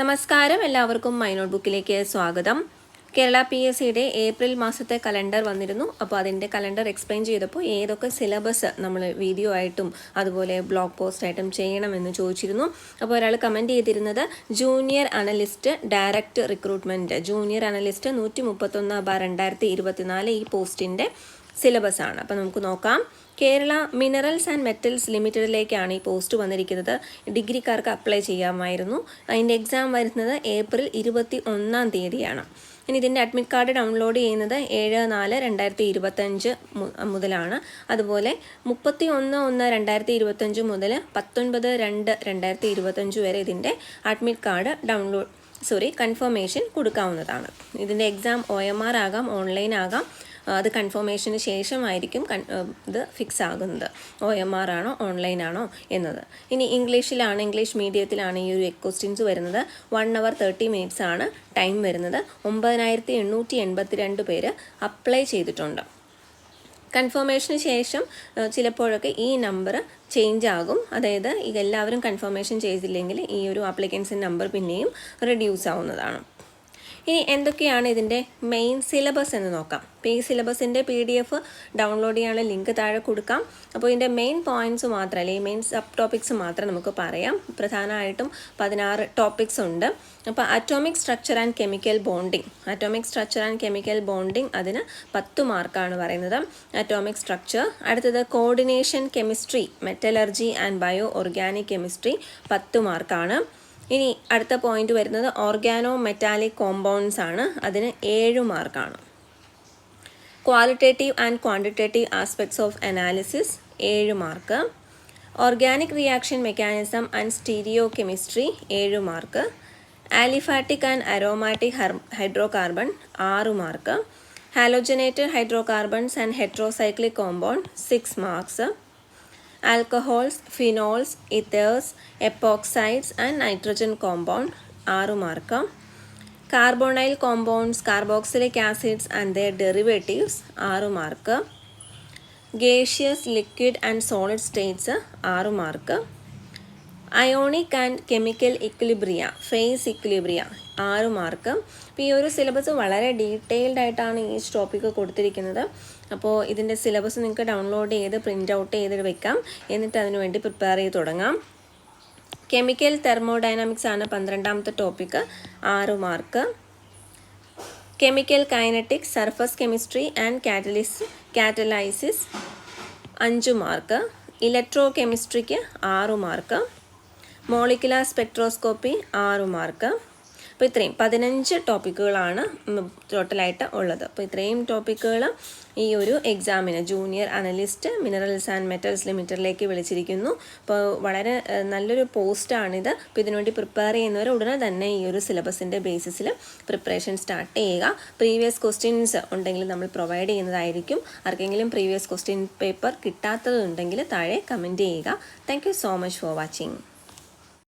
നമസ്കാരം. എല്ലാവർക്കും my note ബുക്കിലേക്ക് സ്വാഗതം. കേരള പി എസ് സിയുടെ ഏപ്രിൽ മാസത്തെ കലണ്ടർ വന്നിരുന്നു. അപ്പോൾ അതിന്റെ കലണ്ടർ എക്സ്പ്ലെയിൻ ചെയ്തപ്പോൾ ഏതൊക്കെ സിലബസ് നമ്മൾ വീഡിയോ ആയിട്ടും അതുപോലെ ബ്ലോഗ് പോസ്റ്റ് ആയിട്ടും ചെയ്യണമെന്ന് ചോദിച്ചിരുന്നു. അപ്പോൾ ഒരാൾ കമന്റ് ചെയ്തിരുന്നത് junior analyst direct recruitment. Junior analyst നൂറ്റി മുപ്പത്തൊന്ന് ബാർ രണ്ടായിരത്തി ഇരുപത്തിനാല് ഈ പോസ്റ്റിന്റെ സിലബസ് ആണ് അപ്പോൾ നമുക്ക് നോക്കാം. കേരള മിനറൽസ് ആൻഡ് മെറ്റൽസ് ലിമിറ്റഡിലേക്കാണ് ഈ പോസ്റ്റ് വന്നിരിക്കുന്നത്. ഡിഗ്രിക്കാർക്ക് അപ്ലൈ ചെയ്യാമായിരുന്നു. അതിന്റെ എക്സാം വരുന്നത് ഏപ്രിൽ ഇരുപത്തി ഒന്നാം തീയതിയാണ്. ഇനി ഇതിന്റെ അഡ്മിറ്റ് കാർഡ് ഡൗൺലോഡ് ചെയ്യുന്നത് ഏഴ് നാല് രണ്ടായിരത്തി ഇരുപത്തഞ്ച് മുതലാണ്. അതുപോലെ മുപ്പത്തി ഒന്ന് ഒന്ന് രണ്ടായിരത്തി ഇരുപത്തഞ്ച് മുതൽ പത്തൊൻപത് രണ്ട് രണ്ടായിരത്തി ഇരുപത്തഞ്ച് വരെ ഇതിന്റെ admit card download sorry confirmation കൊടുക്കാവുന്നതാണ്. ഇതിന്റെ എക്സാം ഒ എം ആർ ആകാം ഓൺലൈൻ ആകാം. അത് കൺഫർമേഷന് ശേഷമായിരിക്കും ഇത് ഫിക്സ് ആകുന്നത്. ഒ എം ആർ ആണോ ഓൺലൈൻ ആണോ എന്നത്. ഇനി ഇംഗ്ലീഷിലാണ് ഇംഗ്ലീഷ് മീഡിയത്തിലാണ് ഈ ഒരു ക്വസ്റ്റ്യൻസ് വരുന്നത്. വൺ അവർ തേർട്ടി മിനിറ്റ്സ് ആണ് ടൈം വരുന്നത്. ഒമ്പതിനായിരത്തി എണ്ണൂറ്റി എൺപത്തി രണ്ട് പേര് അപ്ലൈ ചെയ്തിട്ടുണ്ട്. കൺഫർമേഷന് ശേഷം ചിലപ്പോഴൊക്കെ ഈ നമ്പർ ചേഞ്ച് ആകും. അതായത് എല്ലാവരും കൺഫർമേഷൻ ചെയ്തില്ലെങ്കിൽ ഈ ഒരു ആപ്ലിക്കൻസിന്റെ നമ്പർ പിന്നെയും റെഡ്യൂസ് ആവുന്നതാണ്. ഇനി എന്തൊക്കെയാണ് ഇതിന്റെ മെയിൻ സിലബസ് എന്ന് നോക്കാം. അപ്പോൾ ഈ സിലബസിന്റെ പി ഡി എഫ് ഡൗൺലോഡ് ചെയ്യാനുള്ള ലിങ്ക് താഴെ കൊടുക്കാം. അപ്പോൾ ഇതിന്റെ മെയിൻ പോയിന്റ്സ് മാത്രം അല്ലെങ്കിൽ മെയിൻ സബ് ടോപ്പിക്സ് മാത്രം നമുക്ക് പറയാം. പ്രധാനമായിട്ടും പതിനാറ് ടോപ്പിക്സ് ഉണ്ട്. അപ്പോൾ atomic structure and chemical bonding atomic structure and chemical bonding അതിന് പത്ത് മാർക്കാണ് പറയുന്നത്. അറ്റോമിക് സ്ട്രക്ചർ അടുത്തത് coordination chemistry metallurgy and bio organic chemistry പത്ത് മാർക്കാണ് ഇനി അടുത്ത പോയിന്റ് വരുന്നത് ഓർഗാനോ മെറ്റാലിക് കോമ്പൗണ്ട്സ് ആണ്. അതിന് ഏഴ് മാർക്കാണ് qualitative and quantitative aspects of analysis ഏഴ് mark organic reaction mechanism and stereochemistry ഏഴ് mark aliphatic and aromatic hydrocarbon ആറ് mark halogenated hydrocarbons and heterocyclic compound six marks alcohols phenols ethers epoxides and nitrogen compound ആറ് mark. Carbonyl compounds carboxylic acids and their derivatives ആറ് mark. Gaseous liquid and solid states ആറ് mark. Ionic and chemical equilibria phase equilibria ആറ് mark. അപ്പോൾ ഈ ഒരു syllabus വളരെ detailed ആയിട്ടാണ് ഈ ടോപ്പിക്ക് കൊടുത്തിരിക്കുന്നത്. അപ്പോൾ ഇതിന്റെ സിലബസ് നിങ്ങൾക്ക് ഡൗൺലോഡ് ചെയ്ത് പ്രിന്റ് ഔട്ട് ചെയ്ത് വെക്കാം. എന്നിട്ട് അതിനുവേണ്ടി പ്രിപ്പയർ ചെയ്ത് തുടങ്ങാം. കെമിക്കൽ തെർമോഡൈനാമിക്സ് ആണ് പന്ത്രണ്ടാമത്തെ ടോപ്പിക്ക് ആറ് mark. Chemical kinetics surface chemistry and കാറ്റലിസ് catalysis അഞ്ച് മാർക്ക്. ഇലക്ട്രോ കെമിസ്ട്രിക്ക് ആറ് മാർക്ക്. മോളിക്കുലാർ സ്പെക്ട്രോസ്കോപ്പി ആറ് മാർക്ക്. അപ്പോൾ ഇത്രയും പതിനഞ്ച് ടോപ്പിക്കുകളാണ് ടോട്ടലായിട്ട് ഉള്ളത്. അപ്പോൾ ഇത്രയും ടോപ്പിക്കുകൾ ഈ ഒരു എക്സാമിന് junior analyst minerals and metals ലിമിറ്റഡിലേക്ക് വിളിച്ചിരിക്കുന്നു. അപ്പോൾ വളരെ നല്ലൊരു പോസ്റ്റാണിത്. അപ്പോൾ ഇതിനുവേണ്ടി പ്രിപ്പയർ ചെയ്യുന്നവർ ഉടനെ തന്നെ ഈ ഒരു സിലബസിന്റെ ബേസിസിൽ പ്രിപ്പറേഷൻ സ്റ്റാർട്ട് ചെയ്യുക. പ്രീവിയസ് ക്വസ്റ്റ്യൻസ് ഉണ്ടെങ്കിൽ നമ്മൾ പ്രൊവൈഡ് ചെയ്യുന്നതായിരിക്കും. ആർക്കെങ്കിലും പ്രീവിയസ് ക്വസ്റ്റ്യൻ പേപ്പർ കിട്ടാത്തതുണ്ടെങ്കിൽ താഴെ കമന്റ് ചെയ്യുക. Thank so much for watching